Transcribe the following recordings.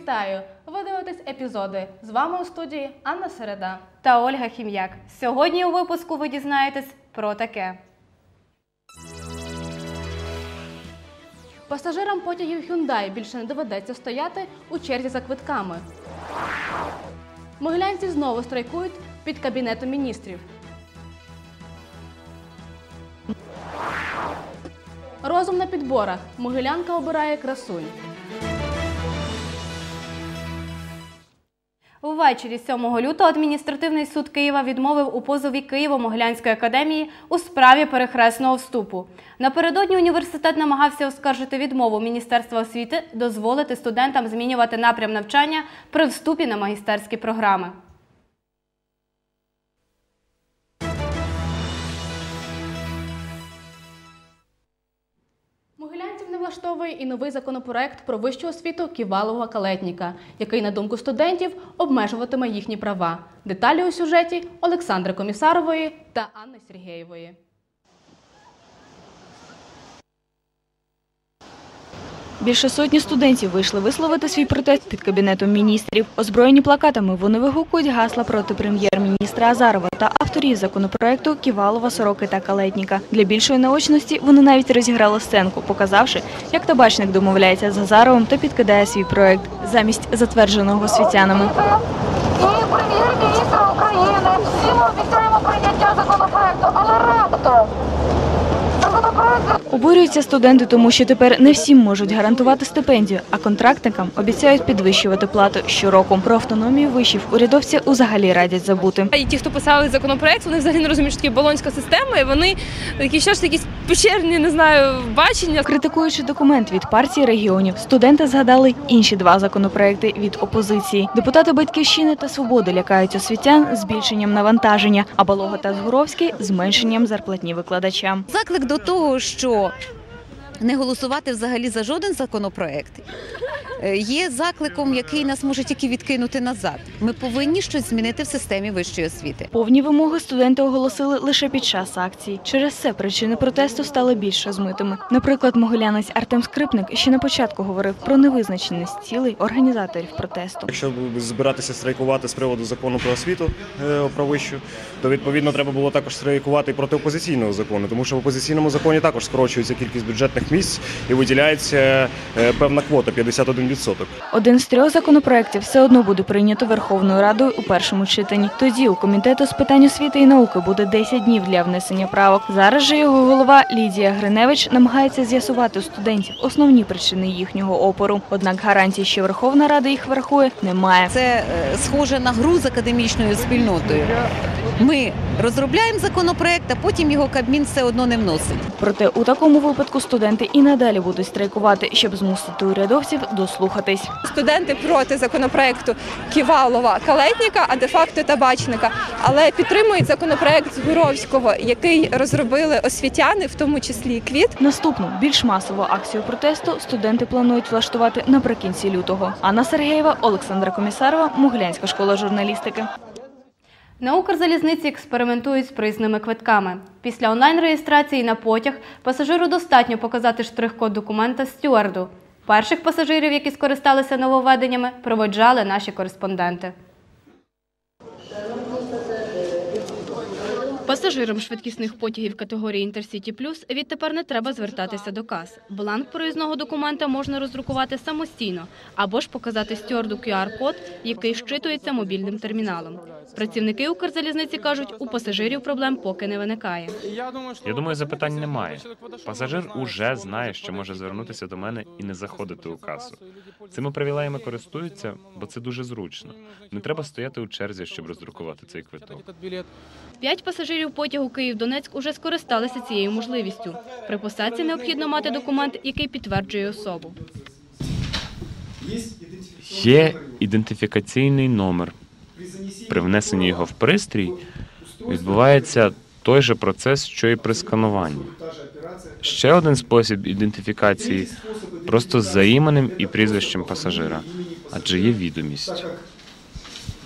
Вітаю! Ви дивитесь епізоди. З вами у студії Анна Середа. та Ольга Хім'як. Сьогодні у випуску ви дізнаєтесь про таке. Пасажирам потягів Hyundai більше не доведеться стояти у черзі за квитками. Могилянці знову страйкують під кабінетом міністрів. Розум на підборах. Могилянка обирає красунь. Увечері 7 лютого адміністративний суд Києва відмовив у позові Києво-Могилянської академії у справі перехресного вступу. Напередодні університет намагався оскаржити відмову Міністерства освіти дозволити студентам змінювати напрям навчання при вступі на магістерські програми. Влаштовує і новий законопроект про вищу освіту Ківалова Калетніка, який, на думку студентів, обмежуватиме їхні права. Деталі у сюжеті Олександри Комісарової та Анни Сергєєвої. Більше сотні студентів вийшли висловити свій протест під кабінетом міністрів. Озброєні плакатами вони вигукують гасла проти прем'єр-міністра Азарова та авторів законопроекту Ківалова, Сороки та Калетніка. Для більшої наочності вони навіть розіграли сценку, показавши, як табачник домовляється з Азаровим та підкидає свій проект замість затвердженого освітянами. і прем'єр-міністра України. Всі ми обіцяємо прийняття законопроекту, але раптом законопроект Обурюються студенти, тому що тепер не всім можуть гарантувати стипендію, а контрактникам обіцяють підвищувати плату щороку. Про автономію вишів урядовці взагалі радять забути. І ті, хто писали законопроект, вони взагалі не розуміють, що таке болонська система, і вони такі що ж якісь печерні, не знаю, бачення. Критикуючи документ від партії регіонів, студенти згадали інші два законопроекти від опозиції. Депутати Батьківщини та Свободи лякають освітян збільшенням навантаження, а Балога та Згуровський зменшенням зарплатні викладачам. Заклик до того, що не голосувати взагалі за жоден законопроект є закликом, який нас може тільки відкинути назад. Ми повинні щось змінити в системі вищої освіти. Повні вимоги студенти оголосили лише під час акції. Через це причини протесту стали більш розмитими. Наприклад, могилянець Артем Скрипник ще на початку говорив про невизначеність цілей організаторів протесту. Якщо збиратися страйкувати з приводу закону про освіту е, про вищу, то відповідно треба було також страйкувати і проти опозиційного закону, тому що в опозиційному законі також скорочується кількість бюджетних місць і виділяється е, певна квота 51%. Один з трьох законопроєктів все одно буде прийнято Верховною Радою у першому читанні. Тоді у комітету з питань освіти і науки буде 10 днів для внесення правок. Зараз же його голова Лідія Гриневич намагається з'ясувати у студентів основні причини їхнього опору. Однак гарантій, що Верховна Рада їх врахує, немає. Це е, схоже на гру з академічною спільнотою. Ми розробляємо законопроект, а потім його Кабмін все одно не вносить. Проте у такому випадку студенти і надалі будуть страйкувати, щоб змусити урядовців дослухатись. Студенти проти законопроекту Ківалова Калетніка, а де-факто табачника, але підтримують законопроект Згуровського, який розробили освітяни, в тому числі квіт. Наступну більш масову акцію протесту студенти планують влаштувати наприкінці лютого. Анна Сергеєва, Олександра Комісарова, Могилянська школа журналістики. На Укрзалізниці експериментують з проїзними квитками. Після онлайн-реєстрації на потяг пасажиру достатньо показати штрих-код документа стюарду. Перших пасажирів, які скористалися нововведеннями, проводжали наші кореспонденти. Пасажирам швидкісних потягів категорії Intercity Plus відтепер не треба звертатися до кас. Бланк проїзного документа можна роздрукувати самостійно або ж показати стюарду QR-код, який щитується мобільним терміналом. Працівники Укрзалізниці кажуть, у пасажирів проблем поки не виникає. Я думаю, запитань немає. Пасажир уже знає, що може звернутися до мене і не заходити у касу. Цими привілеями користуються, бо це дуже зручно. Не треба стояти у черзі, щоб роздрукувати цей квиток. П'ять пасажирів потягу Київ-Донецьк уже скористалися цією можливістю. При посадці необхідно мати документ, який підтверджує особу. Є ідентифікаційний номер. При внесенні його в пристрій відбувається той же процес, що і при скануванні. Ще один спосіб ідентифікації просто за іменем і прізвищем пасажира, адже є відомість.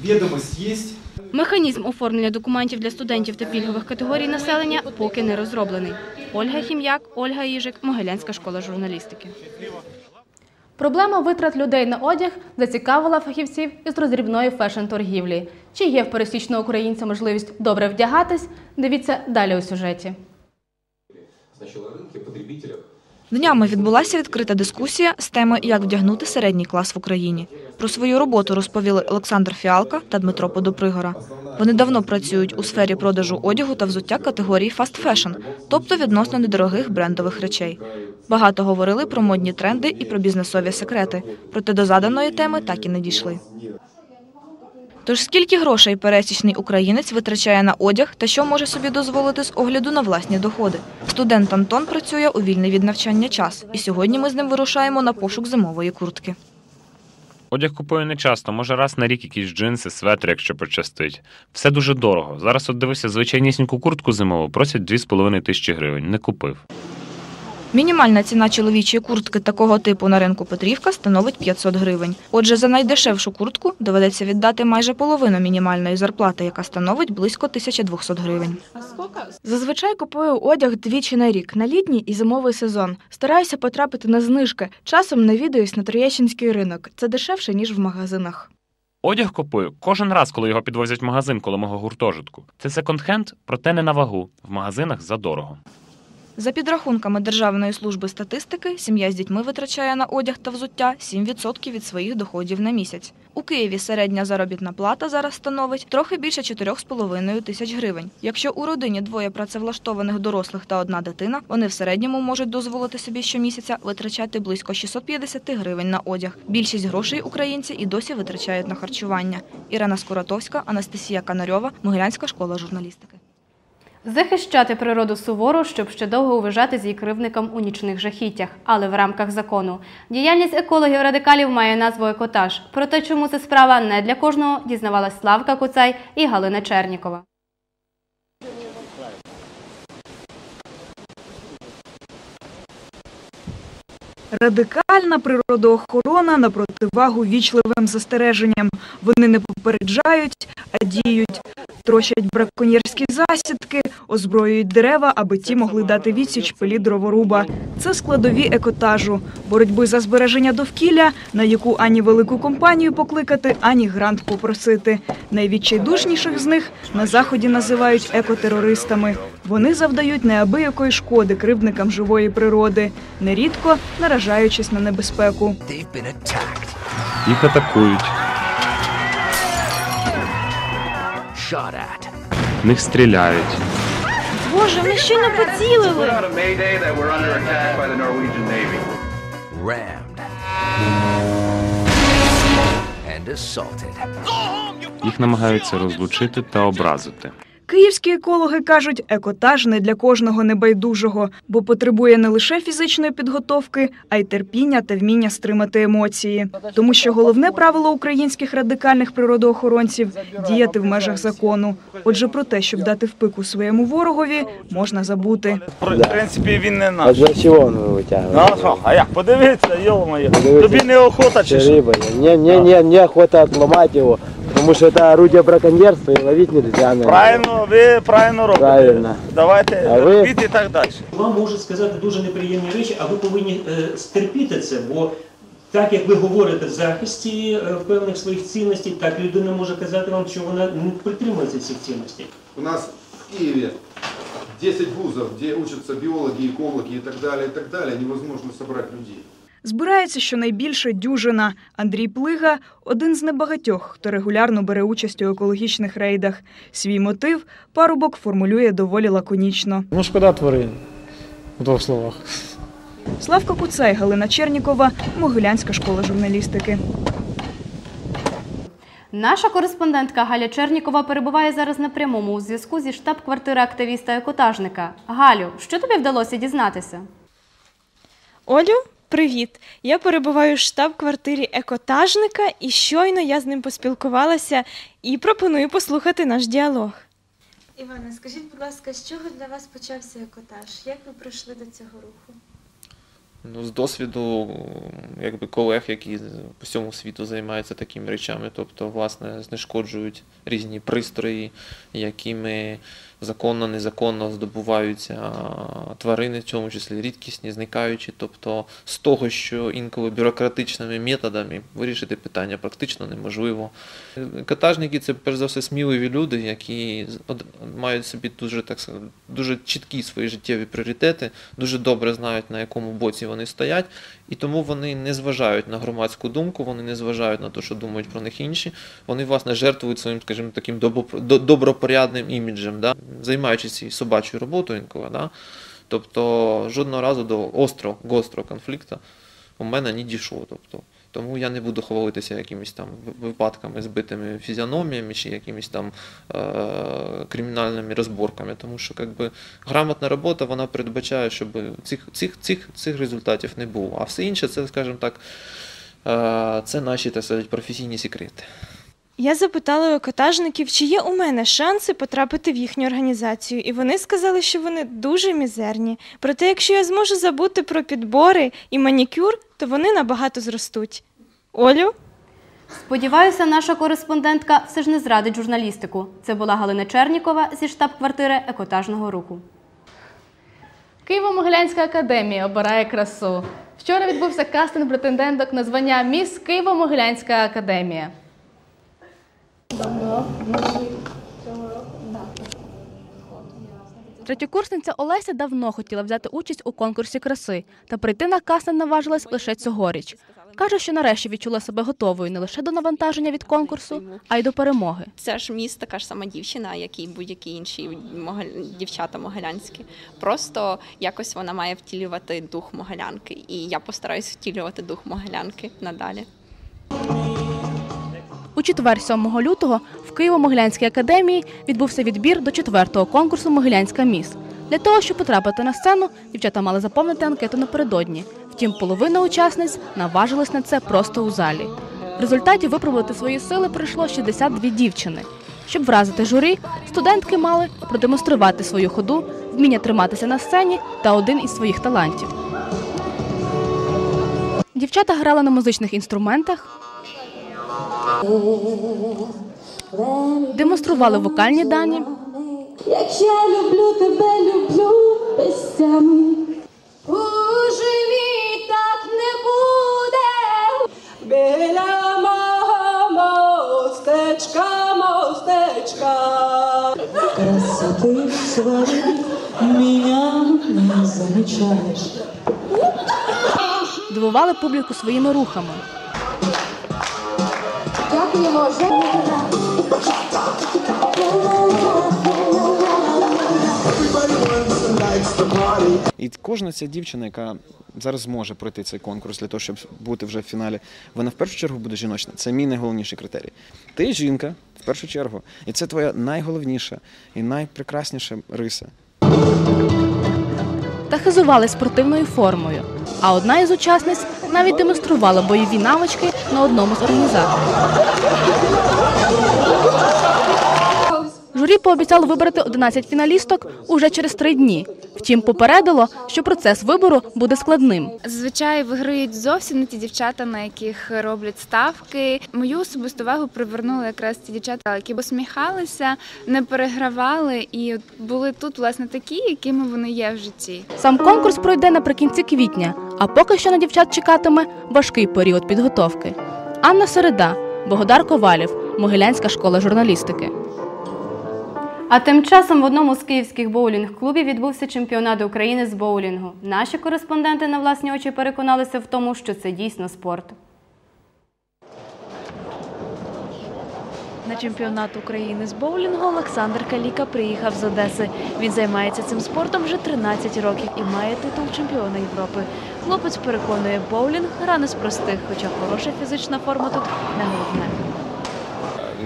Ведомость есть. Механізм оформлення документів для студентів та пільгових категорій населення поки не розроблений. Ольга Хім'як, Ольга Їжик, Могилянська школа журналістики. Проблема витрат людей на одяг зацікавила фахівців із роздрібної фешн-торгівлі. Чи є в пересічного українця можливість добре вдягатись? Дивіться далі у сюжеті. Сначала рынки потребителя Днями відбулася відкрита дискусія з теми «Як вдягнути середній клас в Україні». Про свою роботу розповіли Олександр Фіалка та Дмитро Подопригора. Вони давно працюють у сфері продажу одягу та взуття категорії фаст фешн, тобто відносно недорогих брендових речей. Багато говорили про модні тренди і про бізнесові секрети, проте до заданої теми так і не дійшли. Тож скільки грошей пересічний українець витрачає на одяг та що може собі дозволити з огляду на власні доходи? Студент Антон працює у вільний від навчання час, і сьогодні ми з ним вирушаємо на пошук зимової куртки. Одяг купую не часто, може раз на рік якісь джинси, светр, якщо пощастить. Все дуже дорого. Зараз от дивився звичайнісіньку куртку зимову, просять 2,5 тисячі гривень. Не купив. Мінімальна ціна чоловічої куртки такого типу на ринку Петрівка становить 500 гривень. Отже, за найдешевшу куртку доведеться віддати майже половину мінімальної зарплати, яка становить близько 1200 гривень. Зазвичай купую одяг двічі на рік на літній і зимовий сезон. Стараюся потрапити на знижки. Часом навідуюсь на Троєщинський ринок. Це дешевше ніж в магазинах. Одяг купую кожен раз, коли його підвозять в магазин коло мого гуртожитку. Це секонд-хенд, проте не на вагу. В магазинах задорого. За підрахунками Державної служби статистики, сім'я з дітьми витрачає на одяг та взуття 7% від своїх доходів на місяць. У Києві середня заробітна плата зараз становить трохи більше 4,5 тисяч гривень. Якщо у родині двоє працевлаштованих дорослих та одна дитина, вони в середньому можуть дозволити собі щомісяця витрачати близько 650 гривень на одяг. Більшість грошей українці і досі витрачають на харчування. Ірина Скуратовська, Анастасія Канарьова, Могилянська школа журналістики. Захищати природу суворо, щоб ще довго уважати з її кривником у нічних жахіттях, але в рамках закону. Діяльність екологів-радикалів має назву екотаж. Про те, чому це справа не для кожного, дізнавалась Славка Куцай і Галина Чернікова. Радикальна природоохорона на противагу вічливим застереженням. Вони не попереджають, а діють. Трощать браконьєрські засідки, озброюють дерева, аби ті могли дати відсіч пилі дроворуба. Це складові екотажу, боротьби за збереження довкілля, на яку ані велику компанію покликати, ані грант попросити. Найвідчайдушніших з них на заході називають екотерористами. Вони завдають неабиякої шкоди кривдникам живої природи, нерідко наражаючись на небезпеку. Їх атакують. В них стріляють. Боже, ми щойно поцілили! Їх намагаються розлучити та образити. Київські екологи кажуть, екотаж не для кожного небайдужого, бо потребує не лише фізичної підготовки, а й терпіння та вміння стримати емоції. Тому що головне правило українських радикальних природоохоронців діяти в межах закону. Отже, про те, щоб дати впику своєму ворогові, можна забути. В принципі, він не наш. А для чого він витягує? Ну, що? А як? Подивіться, йо-моє. Тобі не охота чи що? риба. Мне, мне, не, не охота отломать его, потому что это орудие браконьерства и ловить нельзя. наверное. Правильно, ви правильно робите. Правильно. Давайте А ви- робіть і так далі. Вам можуть сказати дуже неприємні речі, а ви повинні е, стерпіти це, бо так як ви говорите в захисті е, певних своїх цінностей, так людина може казати вам, що вона не притримується цих цінностей. У нас в Киеве 10 вузов, где учатся биологи, экологи и так далее, и так далее. Невозможно собрать людей. Збирається щонайбільше дюжина. Андрій Плига – один з небагатьох, хто регулярно бере участь у екологічних рейдах. Свій мотив парубок формулює доволі лаконічно. Ну, шкода тварин. У двох словах. Славка Куцай, Галина Чернікова, Могилянська школа журналістики. Наша кореспондентка Галя Чернікова перебуває зараз на прямому у зв'язку зі штаб-квартири активіста-екотажника. Галю, що тобі вдалося дізнатися? Олю, привіт! Я перебуваю в штаб-квартирі екотажника, і щойно я з ним поспілкувалася і пропоную послухати наш діалог. Іване, скажіть, будь ласка, з чого для вас почався екотаж? Як ви прийшли до цього руху? Ну, з досвіду якби, колег, які по всьому світу займаються такими речами, тобто, власне, знешкоджують різні пристрої, якими законно, незаконно здобуваються тварини, в цьому числі рідкісні, зникаючі. Тобто з того, що інколи бюрократичними методами вирішити питання практично неможливо. Катажники це перш за все сміливі люди, які мають собі дуже так дуже чіткі свої життєві пріоритети, дуже добре знають на якому боці вони стоять, і тому вони не зважають на громадську думку, вони не зважають на те, що думають про них інші. Вони власне жертвують своїм, скажімо, таким добропорядним іміджем, да? займаючись цією собачою роботою інколи. Да? Тобто жодного разу до острого, гострого конфлікту у мене не дійшло. Тобто, тому я не буду хвалитися якимись там випадками, збитими фізіономіями чи якимись там е- кримінальними розборками. Тому що якби, грамотна робота вона передбачає, щоб цих, цих, цих, цих результатів не було. А все інше, це, скажімо так, е- це наші так сказати, професійні секрети. Я запитала у катажників, чи є у мене шанси потрапити в їхню організацію, і вони сказали, що вони дуже мізерні. Проте, якщо я зможу забути про підбори і манікюр, то вони набагато зростуть. Олю? Сподіваюся, наша кореспондентка все ж не зрадить журналістику. Це була Галина Чернікова зі штаб-квартири екотажного руху. Києво-Могилянська академія обирає красу. Вчора відбувся кастинг претенденток на звання Міс Києво-Могилянська академія. Третьокурсниця Олеся давно хотіла взяти участь у конкурсі краси та прийти на кастинг наважилась лише цьогоріч. Каже, що нарешті відчула себе готовою не лише до навантаження від конкурсу, а й до перемоги. Це ж міст така ж сама дівчина, як і будь-які інші дівчата могилянські. Просто якось вона має втілювати дух могилянки. І я постараюсь втілювати дух могилянки надалі. У четвер, 7 лютого, Києво-Могилянській академії відбувся відбір до четвертого конкурсу Могилянська міс. Для того, щоб потрапити на сцену, дівчата мали заповнити анкету напередодні. Втім, половина учасниць наважилась на це просто у залі. В результаті випробувати свої сили прийшло 62 дівчини. Щоб вразити журі, студентки мали продемонструвати свою ходу, вміння триматися на сцені та один із своїх талантів. Дівчата грали на музичних інструментах, демонстрували вокальні дані, Як я люблю тебе, люблю пестями. У живі так не буде. Біля мого мостечка, мостечка. Красоты своей меня не замечаешь. дивували публіку своїми рухами. Дякуємо за І кожна ця дівчина, яка зараз зможе пройти цей конкурс для того, щоб бути вже в фіналі, вона в першу чергу буде жіночна. Це мій найголовніший критерій. Ти жінка в першу чергу, і це твоя найголовніша і найпрекрасніша риса. та хизували спортивною формою. А одна із учасниць навіть демонструвала бойові навички на одному з організаторів. Журі пообіцяло вибрати 11 фіналісток уже через три дні. Втім, попередило, що процес вибору буде складним. Зазвичай виграють зовсім не ті дівчата, на яких роблять ставки. Мою особисту увагу привернули якраз ті дівчата, які посміхалися, не перегравали і були тут власне такі, якими вони є в житті. Сам конкурс пройде наприкінці квітня, а поки що на дівчат чекатиме важкий період підготовки. Анна Середа, Богодар Ковалів, Могилянська школа журналістики. А тим часом в одному з київських боулінг-клубів відбувся чемпіонат України з боулінгу. Наші кореспонденти на власні очі переконалися в тому, що це дійсно спорт. На чемпіонат України з боулінгу Олександр Каліка приїхав з Одеси. Він займається цим спортом вже 13 років і має титул чемпіона Європи. Хлопець переконує, боулінг гра не з простих, хоча хороша фізична форма тут не головне.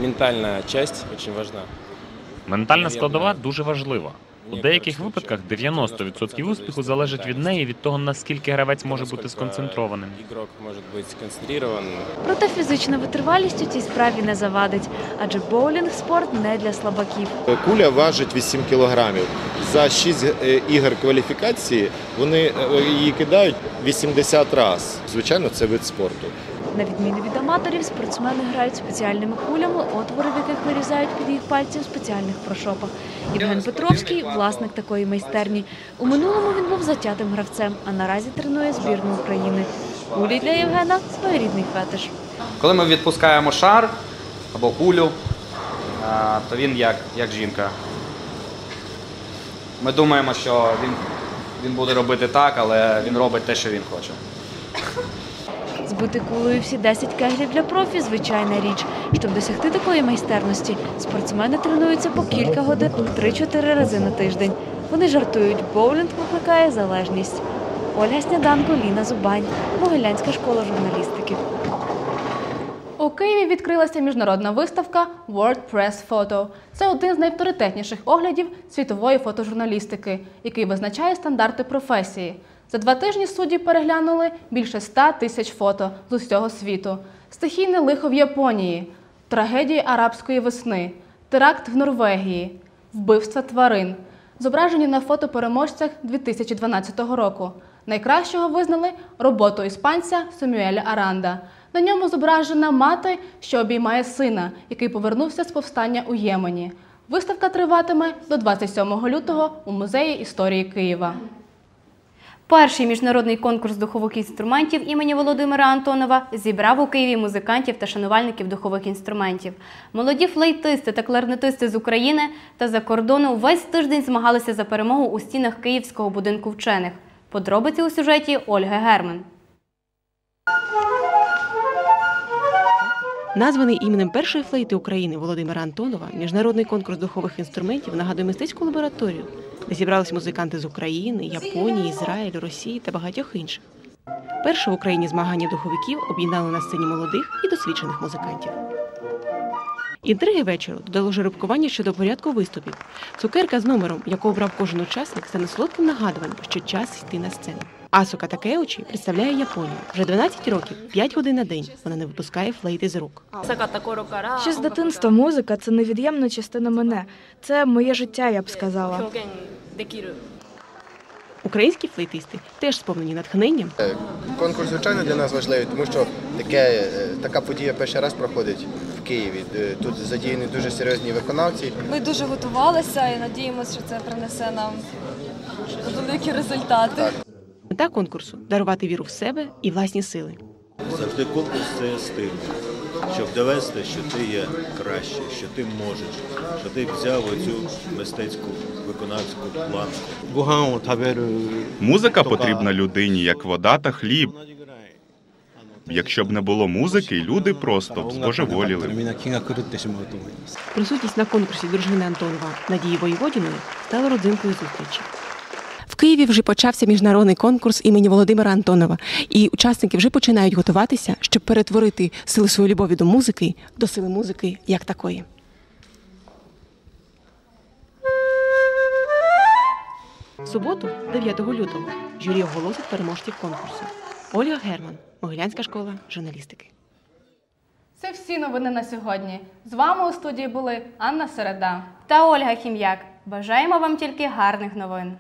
Ментальная часть очень важна. Ментальна складова дуже важлива. У деяких випадках 90% успіху залежить від неї, від того, наскільки гравець може бути сконцентрованим. Проте фізична витривалість у цій справі не завадить, адже боулінг спорт не для слабаків. Куля важить 8 кілограмів. За 6 е, ігор кваліфікації вони е, її кидають 80 разів. Звичайно, це вид спорту. На відміну від аматорів, спортсмени грають спеціальними кулями, отвори в яких вирізають під їх пальці у спеціальних прошопах. Євген Петровський власник такої майстерні. У минулому він був затятим гравцем, а наразі тренує збірну України. Кулі для Євгена своєрідний фетиш. Коли ми відпускаємо шар або кулю, то він як, як жінка. Ми думаємо, що він, він буде робити так, але він робить те, що він хоче. Збити кулею всі 10 кеглів для профі звичайна річ. Щоб досягти такої майстерності, спортсмени тренуються по кілька годин 3-4 рази на тиждень. Вони жартують, боулінг викликає залежність. Ольга Сняданко, Ліна Зубань, Могилянська школа журналістики. У Києві відкрилася міжнародна виставка World Press Photo. Це один з найавторитетніших оглядів світової фотожурналістики, який визначає стандарти професії. За два тижні судді переглянули більше 100 тисяч фото з усього світу. Стихійне лихо в Японії, трагедії арабської весни, теракт в Норвегії, вбивства тварин. Зображені на фото переможцях 2012 року. Найкращого визнали роботу іспанця Самюеля Аранда. На ньому зображена мати, що обіймає сина, який повернувся з повстання у Ємені. Виставка триватиме до 27 лютого у музеї історії Києва. Перший міжнародний конкурс духових інструментів імені Володимира Антонова зібрав у Києві музикантів та шанувальників духових інструментів. Молоді флейтисти та кларнетисти з України та за кордону весь тиждень змагалися за перемогу у стінах Київського будинку вчених. Подробиці у сюжеті Ольги Герман. Названий іменем першої флейти України Володимира Антонова, міжнародний конкурс духових інструментів нагадує мистецьку лабораторію, де зібрались музиканти з України, Японії, Ізраїлю, Росії та багатьох інших. Перше в Україні змагання духовиків об'єднали на сцені молодих і досвідчених музикантів. Інтриги вечору додало жеребкування щодо порядку виступів. Цукерка з номером, яку обрав кожен учасник, стане солодким нагадуванням, що час йти на сцену. Асука Такеучі представляє Японію. Вже 12 років, 5 годин на день вона не випускає флейти з рук. Ще з дитинства музика це невід'ємна частина мене. Це моє життя, я б сказала. Українські флейтисти теж сповнені натхненням. Конкурс, звичайно, для нас важливий, тому що таке, е, така подія перший раз проходить в Києві. Е, Тут задіяні дуже серйозні виконавці. Ми дуже готувалися і надіємося, що це принесе нам великі результати. Мета конкурсу дарувати віру в себе і власні сили. Завжди конкурс це стимул, щоб довести, що ти є краще, що ти можеш, що ти взяв оцю мистецьку виконавську планку. Музика потрібна людині, як вода та хліб. Якщо б не було музики, люди просто б збожеволіли. Присутність на конкурсі дружини Антонова Надії Воєводіної стала родзинкою зустрічі. Києві вже почався міжнародний конкурс імені Володимира Антонова, і учасники вже починають готуватися, щоб перетворити сили своєї любові до музики до сили музики як такої. В суботу, 9 лютого, журі оголосить переможців конкурсу. Ольга Герман, Могилянська школа журналістики. Це всі новини на сьогодні. З вами у студії були Анна Середа та Ольга Хім'як. Бажаємо вам тільки гарних новин.